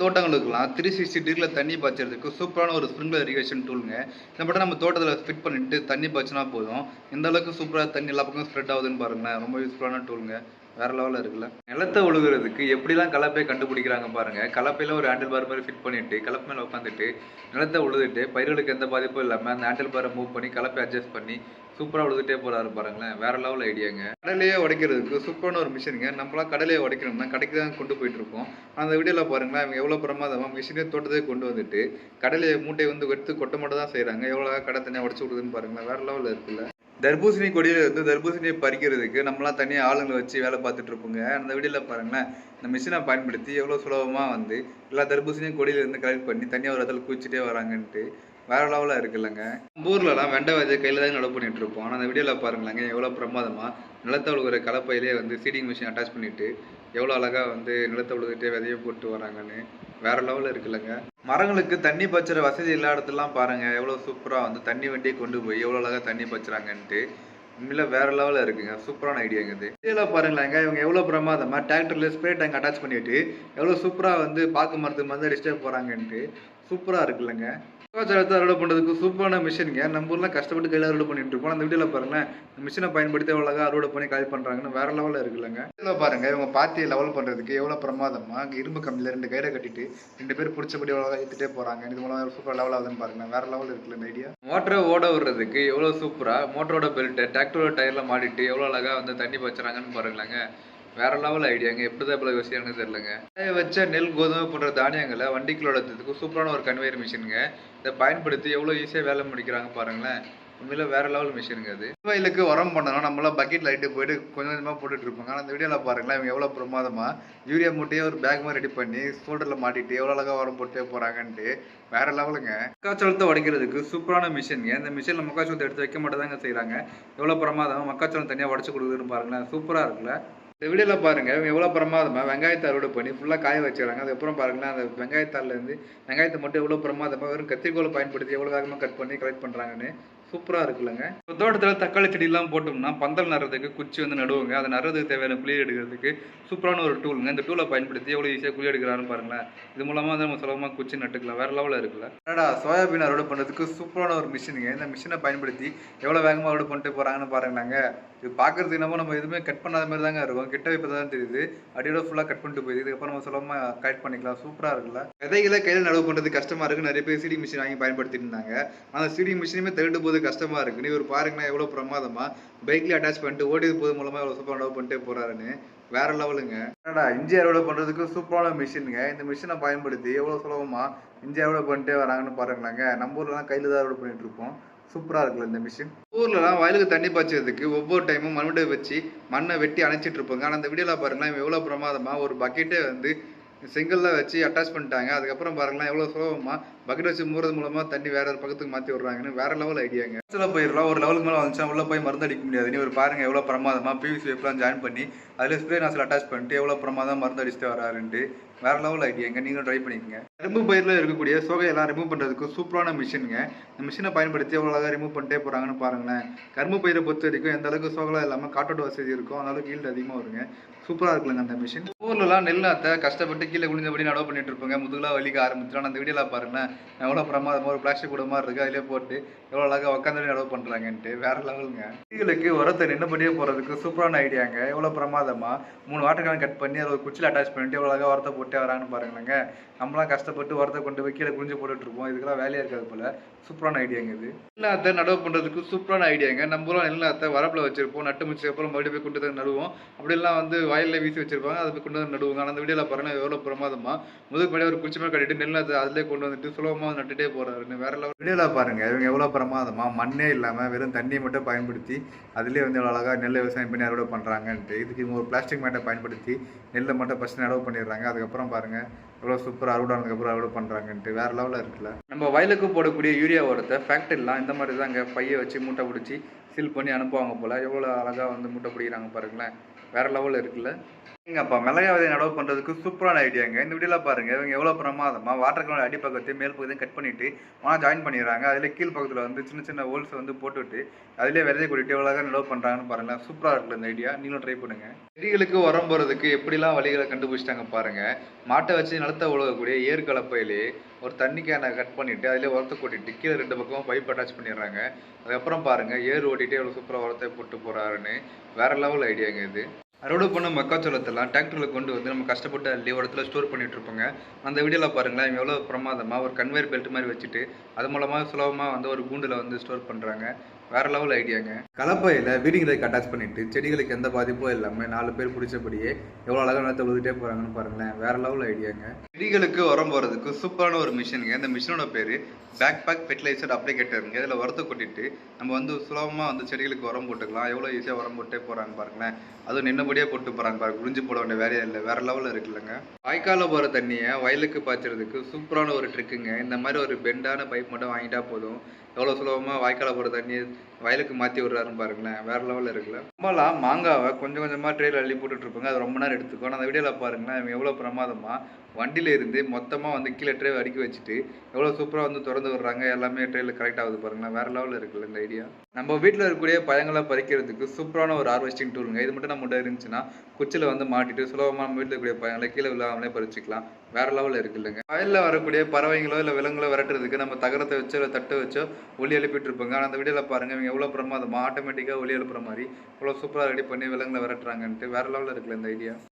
தோட்டங்களுக்கெல்லாம் three sixty டிகிரியில் தண்ணி பாய்ச்சறதுக்கு சூப்பரான ஒரு ஸ்ப்ரிங்க்லர் இரிகேஷன் டூலுங்க இதை மட்டும் நம்ம தோட்டத்தில் ஃபிட் பண்ணிட்டு தண்ணி பாய்ச்சினா போதும். எந்த அளவுக்கு சூப்பராக தண்ணி எல்லா பக்கம் ஸ்ப்ரெட் ஆகுதுன்னு பாருங்களேன். ரொம்ப யூஸ்ஃபுல்லான டூலுங்க வேற லெவலில் இருக்குல்ல. நிலத்தை உழுகுறதுக்கு எப்படிலாம் கலப்பை கண்டுபிடிக்கிறாங்க பாருங்க. கலப்பையில் ஒரு ஹேண்டில் பார் மாதிரி ஃபிட் பண்ணிட்டு கலப்பு மேலே உட்காந்துட்டு நிலத்தை உழுதுட்டு பயிர்களுக்கு எந்த பாதிப்பும் இல்லாமல் அந்த ஹேண்டில் பாரை மூவ் பண்ணி கலப்பை அட்ஜஸ்ட் பண்ணி சூப்பராக உழுதுட்டே போறாரு பாருங்களேன். வேற லெவல் ஐடியாங்க கடலையே உடைக்கிறதுக்கு சூப்பரான ஒரு மிஷினுங்க நம்மளாம் கடலையை உடைக்கணும்னா கடைக்கு தான் கொண்டு போயிட்டு இருக்கோம். அந்த வீடியோவில் பாருங்களேன் இவங்க எவ்வளோ பிரமாதமாக மிஷினே தோட்டத்தை கொண்டு வந்துட்டு கடலையை மூட்டையை வந்து எடுத்து கொட்ட மட்டும் தான் செய்கிறாங்க எவ்வளோ கடை தனியாக உடச்சு விடுதுன்னு பாருங்களேன். வேற லெவலில் இருக்குல்ல. தர்பூசணி கொடியில் இருந்து தர்பூசணியை பறிக்கிறதுக்கு நம்மளாம் தனியாக ஆளுங்களை வச்சு வேலை பார்த்துட்டு இருப்போங்க. அந்த வீடியோவில் பாருங்களேன் இந்த மிஷினை பயன்படுத்தி எவ்வளோ சுலபமாக வந்து எல்லா தர்பூசணியும் கொடியிலேருந்து கலெக்ட் பண்ணி தனியாக ஒரு இடத்துல குச்சிட்டே வராங்கன்ட்டு வேற லெவலில் இருக்குல்லங்க நம்ம ஊர்லலாம் வெண்டை விதைய கையில் தான் நடவு பண்ணிட்டு இருப்போம். ஆனால் அந்த வீடியோவில் பாருங்களேங்க எவ்வளோ பிரமாதமாக நிலத்தை உழுகிற கலப்பையிலே வந்து சீடிங் மிஷின் அட்டாச் பண்ணிட்டு எவ்வளோ அழகாக வந்து நிலத்தை உழுதுகிட்டே விதைய போட்டு வராங்கன்னு வேற லெவலில் இருக்குல்லங்க. மரங்களுக்கு தண்ணி பாய்ச்சுற வசதி இல்லாத இடத்துலாம் பாருங்க எவ்வளோ சூப்பராக வந்து தண்ணி வண்டியை கொண்டு போய் எவ்வளோ அழகாக தண்ணி பாய்ச்சுறாங்கன்ட்டு உண்மையில வேற லெவலில் இருக்குங்க சூப்பரான ஐடியாங்க இது. இதில் பாருங்களேங்க இவங்க எவ்வளோ பிரமாதமாக டிராக்டரில் ஸ்ப்ரே டேங்க் அட்டாச் பண்ணிட்டு எவ்வளோ சூப்பராக வந்து பாக்கு மரத்துக்கு வந்து டிஸ்டர்ப் போகிறாங்கன்ட்டு சூப்பராக இருக்குல்லங்க. சுகாச்சாரத்தை அறுவடை பண்ணுறதுக்கு சூப்பரான மிஷினுங்க. நம்ம ஊர்லாம் கஷ்டப்பட்டு கையில் அறுவடை பண்ணிட்டு இருப்போம் அந்த வீடியோவில் பாருங்களேன் மிஷினை பயன்படுத்தி அவ்வளோ அறுவடை பண்ணி கால் பண்ணுறாங்கன்னு வேற லெவலில் இருக்குல்லங்க. இதில் பாருங்க இவங்க பாத்தியை லெவல் பண்ணுறதுக்கு எவ்வளோ பிரமாதமாக அங்கே இரும்பு கம்மியில் ரெண்டு கயிறை கட்டிட்டு ரெண்டு பேர் பிடிச்சபடி அவ்வளோ ஏற்றிட்டே போகிறாங்க இது மூலம் சூப்பர் லெவல் ஆகுதுன்னு பாருங்க. வேற லெவல் இருக்குல்ல இந்த ஐடியா மோட்டரை ஓட விடுறதுக்கு எவ்வளோ சூப்பராக மோட்டரோட பெல்ட்டை டிராக்டரோட டயரில் மாட்டிட்டு எவ்வளோ அழகாக வந்து தண்ணி பச்சுறாங்கன்னு பாருங்களாங்க. வேற லெவல் ஐடியாங்க எப்படிதான் இவ்வளவு விஷயம்னு தெரியலங்க. காய வச்ச நெல் கோதுமை போன்ற தானியங்களை வண்டிக்குள்ளோடத்துக்கு சூப்பரான ஒரு கன்வேயர் மிஷினுங்க இதை பயன்படுத்தி எவ்வளோ ஈஸியாக வேலை முடிக்கிறாங்க பாருங்களேன். உண்மையில வேற லெவல் மிஷினுங்க அது. வயலுக்கு உரம் பண்ணணும் நம்மளாம் பக்கெட் லைட்டு போயிட்டு கொஞ்சம் கொஞ்சமாக போட்டுட்டு இருப்பாங்க. ஆனால் அந்த வீடியோவில் பாருங்களேன் இவங்க எவ்வளோ பிரமாதமா யூரியா மூட்டையே ஒரு பேக் மாதிரி ரெடி பண்ணி ஷோல்டரில் மாட்டிட்டு எவ்வளோ அழகாக உரம் போட்டே போகிறாங்கன்ட்டு வேற லெவலுங்க மக்காச்சோளத்தை உடைக்கிறதுக்கு சூப்பரான மிஷினுங்க இந்த மிஷினில் மக்காச்சோளத்தை எடுத்து வைக்க மட்டும் தாங்க செய்கிறாங்க எவ்வளோ பிரமாதம் மக்காச்சோளம் தனியாக உடச்சு கொடுக்குதுன்னு பாருங்களேன். சூப்பராக இருக்குல்ல? இந்த வீடியோவில் பாருங்க எவ்வளோ பிரமாதமாக வெங்காயத்தை அறுவடை பண்ணி ஃபுல்லாக காய வச்சுக்கிறாங்க. அதுக்கப்புறம் பாருங்களேன் அந்த வெங்காயத்தாலேருந்து வெங்காயத்தை மட்டும் எவ்வளோ பிரமாதமாக வெறும் கத்திரிக்கோலை பயன்படுத்தி எவ்வளோ வேகமாக கட் பண்ணி கலெக்ட் பண்ணுறாங்கன்னு சூப்பராக இருக்குல்லங்க. இப்போ தோட்டத்தில் தக்காளி செடியெல்லாம் போட்டோம்னா பந்தல் நடுறதுக்கு குச்சி வந்து நடுவுங்க. அதை நடுறதுக்கு தேவையான குழி எடுக்கிறதுக்கு சூப்பரான ஒரு டூலுங்க இந்த டூலை பயன்படுத்தி எவ்வளோ ஈஸியாக குழி எடுக்கிறாருன்னு பாருங்களேன். இது மூலமாக வந்து நம்ம சுலபமாக குச்சி நட்டுக்கலாம். வேற லெவலில் இருக்குல்ல. என்னடா சோயாபீன் அறுவடை பண்ணுறதுக்கு சூப்பரான ஒரு மிஷினுங்க இந்த மிஷினை பயன்படுத்தி எவ்வளோ வேகமாக அறுவடை பண்ணிட்டு போகிறாங்கன்னு பாருங்களாங்க. இது பார்க்கறதுக்கு என்னமோ நம்ம எதுவுமே கட் பண்ணாத மாதிரி தாங்க இருக்கும். கிட்ட இப்போ தான் தெரியுது. அடியோட ஃபுல்லாக கட் பண்ணிட்டு போயிடுது. இதுக்கப்புறம் நம்ம சுலபமாக கட் பண்ணிக்கலாம். சூப்பராக இருக்குல்ல. விதைகளை கையில் நடவு பண்ணுறது கஷ்டமாக இருக்கு நிறைய பேர் சீடி மிஷின் வாங்கி பயன்படுத்திட்டு இருந்தாங்க. அந்த சீடி மிஷினுமே திருட்டு போது கஷ்டமாக இருக்கு. நீ ஒரு பாருங்கன்னா எவ்வளோ பிரமாதமா. பைக்ல அட்டாச் பண்ணிட்டு ஓடிது போது மூலமாக எவ்வளோ சூப்பராக நடவு பண்ணிட்டே போறாருன்னு வேற லெவலுங்க என்னடா இஞ்சி அறுவடை பண்ணுறதுக்கு சூப்பரான மிஷினுங்க இந்த மிஷினை பயன்படுத்தி எவ்வளோ சுலபமா இஞ்சி அறுவடை பண்ணிட்டே வராங்கன்னு பாருங்களாங்க நம்ம ஊர்லலாம் கையில் தான் அறுவடை பண்ணிட்டு இருப்போம். சூப்பராக இருக்குல்ல இந்த மிஷின் ஊர்லலாம் வயலுக்கு தண்ணி பாய்ச்சதுக்கு ஒவ்வொரு டைமும் மண்வெட்டை வச்சு மண்ணை வெட்டி அணைச்சிட்டு இருப்பாங்க. ஆனால் அந்த வீடியோவில் பாருங்க இவன் எவ்வளோ பிரமாதமாக ஒரு பக்கெட்டே வந்து செங்கல்ல வச்சு அட்டாச் பண்ணிட்டாங்க. அதுக்கப்புறம் பாருங்களேன் எவ்வளோ சுலபமா பக்கெட் வச்சு மூறது மூலமா தண்ணி வேற ஒரு பக்கத்துக்கு மாற்றி விடுறாங்கன்னு வேற லெவல் ஐடியாங்க. சில போயிடலாம். ஒரு லெவலுக்கு மேலே வந்துச்சா உள்ள போய் மருந்து அடிக்க முடியாது. நீ ஒரு பாருங்க எவ்வளோ பிரமாதமா பிவிசி வேப்லாம் ஜாயின் பண்ணி அதில் ஸ்ப்ரே நாசில் அட்டாச் பண்ணிட்டு எவ்வளோ பிரமாதம் மருந்து அடிச்சுட்டு வராருன்ட்டு வேற லெவல் ஐடியாங்க. நீங்களும் ட்ரை பண்ணிக்கங்க. கரும்பு பயிரில் இருக்கக்கூடிய சோகையெல்லாம் ரிமூவ் பண்ணுறதுக்கு சூப்பரான மிஷினுங்க இந்த மிஷினை பயன்படுத்தி எவ்வளோ அழகாக ரிமூவ் பண்ணிட்டே போகிறாங்கன்னு பாருங்களேன். கரும்பு பயிரை பொறுத்த வரைக்கும் எந்த அளவுக்கு சோகலாம் இல்லாமல் காட்டோட வசதி இருக்கும் அந்த அளவுக்கு ஈல்டு அதிகமாக வருங்க. சூப்பராக இருக்குல்லங்க அந்த மிஷின் ஊர்லலாம் நெல் அத்தை கஷ்டப்பட்டு கீழே குளிஞ்சபடி நடவு பண்ணிட்டு இருப்பாங்க முதுகுலாம் வலிக்க ஆரம்பிச்சிடும் அந்த வீடியோலாம் பாருங்களேன். எவ்வளோ பிரமாதமாக ஒரு பிளாஸ்டிக் கூட மாதிரி இருக்குது அதிலே போட்டு எவ்வளோ அழகாக உட்காந்து நடவு பண்ணுறாங்கன்ட்டு வேற லெவலுங்க இதுகளுக்கு உரத்தை நின்னபடியே போகிறதுக்கு சூப்பரான ஐடியாங்க எவ்வளோ பிரமாதமாக மூணு வாட்டர்கான் கட் பண்ணி அதை ஒரு குச்சியில் அட்டாச் பண்ணிட்டு எவ்வளோ அழகாக உரத்தை போட்டே வரான்னு பாருங்களேங்க. நம்மளாம் கஷ்டப்பட்டு உரத்தை கொண்டு போய் கீழே குனிஞ்சு போட்டுட்டு இருப்போம் இதுக்கெல்லாம் வேலையாக இருக்காது போல. சூப்பரான ஐடியாங்க இது. நெல்லாத்தை நடவு பண்ணுறதுக்கு சூப்பரான ஐடியாங்க நம்மளும் ஊரில் நெல்லாத்தை வரப்பில் வச்சிருப்போம். நட்டு முடிச்சதுக்கு அப்புறம் மறுபடியும் போய் கொண்டு வந்து நடுவோம். அப்படிலாம் வந்து வயலில் வீசி வச்சிருப்பாங்க. அதை போய் கொண்டு வந்து நடுவாங்க. அந்த வீடியோவில் பாருங்க எவ்வளோ பிரமாதமா. முதுகு படி ஒரு குச்சி மேலே கட்டிட்டு நெல்லாத்தை அதிலே கொண்டு வந்துட்டு சுலபமாக நட்டுட்டே போறாருன்னு வேற லெவல். வீடியோவில் பாருங்க இவங்க எவ்வளோ பிரமாதமா. மண்ணே இல்லாமல் வெறும் தண்ணியை மட்டும் பயன்படுத்தி அதிலே வந்து எவ்வளோ அழகாக நெல் விவசாயம் பண்ணி அறுவடை பண்ணுறாங்கன்ட்டு இதுக்கு இவங்க ஒரு பிளாஸ்டிக் மேட்டை பயன்படுத்தி நெல்லை மட்டும் ஃபஸ்ட்டு நடவு பண்ணிடுறாங்க. அதுக்கப்புறம் பாருங்க எவ்வளோ சூப்பராக அறுவடை ஆனதுக்கப்புறம் அறுவடை பண்ணுறாங்கன்ட்டு வேற லெவலில் இருக்குல்ல. நம்ம வயலுக்கு போடக்கூடிய யூரியா உரத்தை ஃபேக்ட்ரிலாம் இந்த மாதிரி தாங்க பையை வச்சு மூட்டை பிடிச்சி சீல் பண்ணி அனுப்புவாங்க போல். எவ்வளோ அழகாக வந்து மூட்டை பிடிக்கிறாங்க பாருங்களேன். வேற லெவலில் இருக்குல்ல. அப்பா மிளகா விதை நடவு பண்ணுறதுக்கு சூப்பரான ஐடியாங்க இந்த வீடியோவில் பாருங்க இவங்க எவ்வளோ பிரமாதமா வாட்டர் கலர் அடிப்பக்கத்தையும் மேல் பக்கத்தையும் கட் பண்ணிட்டு ஒன்றா ஜாயின் பண்ணிடுறாங்க. அதில் கீழ் பக்கத்தில் வந்து சின்ன சின்ன ஹோல்ஸ் வந்து போட்டுவிட்டு அதிலே விதையை கூட்டிட்டு எவ்வளோ நடவு பண்ணுறாங்கன்னு பாருங்கள் சூப்பராக இருக்குல்ல இந்த ஐடியா நீங்களும் ட்ரை பண்ணுங்க. செடிகளுக்கு உரம் போகிறதுக்கு எப்படிலாம் வழிகளை கண்டுபிடிச்சிட்டாங்க பாருங்க. மாட்டை வச்சு நிலத்தை உழவக்கூடிய ஏர் கலப்பையிலே ஒரு தண்ணி கேனை கட் பண்ணிட்டு அதிலே உரத்தை கொட்டிட்டு கீழே ரெண்டு பக்கமும் பைப் அட்டாச் பண்ணிடுறாங்க. அதுக்கப்புறம் பாருங்க ஏர் ஓட்டிட்டு எவ்வளோ சூப்பராக உரத்தை போட்டு போறாருன்னு வேற லெவல் ஐடியாங்க இது. அறுவடை பண்ண மக்காச்சோளத்தெல்லாம் டிராக்டரில் கொண்டு வந்து நம்ம கஷ்டப்பட்டு அள்ளி ஒரு இடத்துல ஸ்டோர் பண்ணிட்டு இருப்போங்க. அந்த வீடியோவில் பாருங்களேன் இவங்க எவ்வளோ பிரமாதமாக ஒரு கன்வேர் பெல்ட் மாதிரி வச்சுட்டு அது மூலமாக சுலபமாக வந்து ஒரு கூண்டில் வந்து ஸ்டோர் பண்ணுறாங்க வேற லெவல் ஐடியாங்க கலப்பையில் வீடிங் ரேக் அட்டாச் பண்ணிட்டு செடிகளுக்கு எந்த பாதிப்பும் இல்லாமல் நாலு பேர் பிடிச்சபடியே எவ்வளோ அழகாக நிலத்தை விழுதுகிட்டே போகிறாங்கன்னு பாருங்களேன் வேற லெவல் ஐடியாங்க செடிகளுக்கு உரம் போகிறதுக்கு சூப்பரான ஒரு மிஷினுங்க. இந்த மிஷினோட பேர் பேக் பேக் ஃபெர்டிலைசர் அப்ளிகேட்டருங்க இதில் உரத்தை கொட்டிட்டு நம்ம வந்து சுலபமாக வந்து செடிகளுக்கு உரம் போட்டுக்கலாம். எவ்வளோ ஈஸியாக உரம் போட்டே போகிறாங்க பாருங்களேன். அதுவும் நின்னபடியே போட்டு போகிறாங்க பாருங்க. குடிஞ்சு போட வேண்டிய வேலையே இல்லை. வேற லெவலில் இருக்குல்லங்க வாய்க்காலில் போகிற தண்ணியை வயலுக்கு பாய்ச்சறதுக்கு சூப்பரான ஒரு ட்ரிக்குங்க இந்த மாதிரி ஒரு பெண்டான பைப் மட்டும் வாங்கிட்டா போதும். எவ்வளோ சுலபமாக வாய்க்காலில் போகிற தண்ணியை வயலுக்கு மாற்றி விடுறாருன்னு பாருங்களேன். வேறு லெவலில் இருக்குல்ல. நம்மளாம் மாங்காவை கொஞ்சம் கொஞ்சமாக ட்ரெயில் அள்ளி போட்டுட்ருப்பாங்க அது ரொம்ப நேரம் எடுத்துக்கோ அந்த வீடியோவில் பாருங்களேன் எவ்வளோ பிரமாதமாக வண்டியிலேருந்து மொத்தமாக வந்து கீழே ட்ரே அடுக்கி வச்சுட்டு எவ்வளோ சூப்பராக வந்து திறந்து விடுறாங்க எல்லாமே ட்ரெயில் கரெக்ட் ஆகுது பாருங்களேன். வேறு லெவலில் இருக்குல்ல இந்த ஐடியா நம்ம வீட்டில் இருக்கக்கூடிய பழங்களை பறிக்கிறதுக்கு சூப்பரான ஒரு ஹார்வெஸ்டிங் டூலுங்க இது மட்டும் நம்ம இருந்துச்சுன்னா குச்சியில் வந்து மாட்டிட்டு சுலபமாக நம்ம வீட்டில் இருக்கக்கூடிய பழங்களை கீழே விழாமலே பறிச்சிக்கலாம். வேற லெவலில் இருக்கு இல்லைங்க வயலில் வரக்கூடிய பறவைங்களோ இல்லை விலங்குகளோ விரட்டுறதுக்கு நம்ம தகரத்தை வச்சோ இல்லை தட்டை வச்சோ ஒலி எழுப்பிட்டு இருப்பாங்க ஆனால் அந்த வீடியோவில் பாருங்க இவங்க எவ்வளோ பிரமாதமாக ஆட்டோமேட்டிக்காக ஒளி எழுப்புற மாதிரி இவ்வளோ சூப்பராக ரெடி பண்ணி விலங்குகளை விரட்டுறாங்கன்ட்டு வேற லெவலில் இருக்குல்ல இந்த ஐடியா